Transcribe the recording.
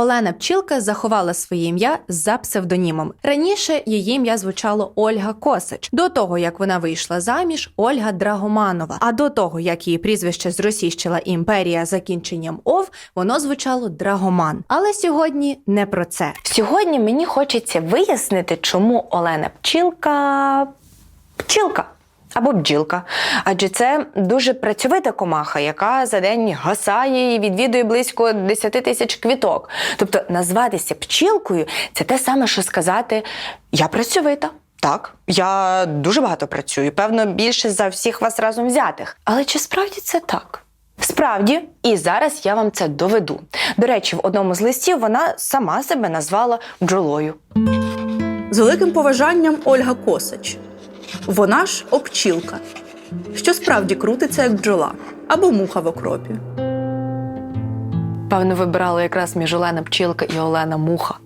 Олена Пчілка заховала своє ім'я за псевдонімом. Раніше її ім'я звучало Ольга Косач. До того як вона вийшла заміж, Ольга Драгоманова. А до того як її прізвище зросійщила імперія закінченням ов, воно звучало Драгоман. Але сьогодні не про це. Сьогодні мені хочеться вияснити, чому Олена Пчілка пчілка. Або бджілка, адже це дуже працьовита комаха, яка за день гасає і відвідує близько 10 тисяч квіток. Тобто назватися пчілкою це те саме, що сказати Я працьовита. Так, я дуже багато працюю, певно, більше за всіх вас разом взятих. Але чи справді це так? Справді, і зараз я вам це доведу. До речі, в одному з листів вона сама себе назвала бджолою. З великим поважанням Ольга Косач. Вона ж обчілка, що справді крутиться як бджола або муха в окропі. Певно, вибирала якраз між Олена Пчілка і Олена Муха.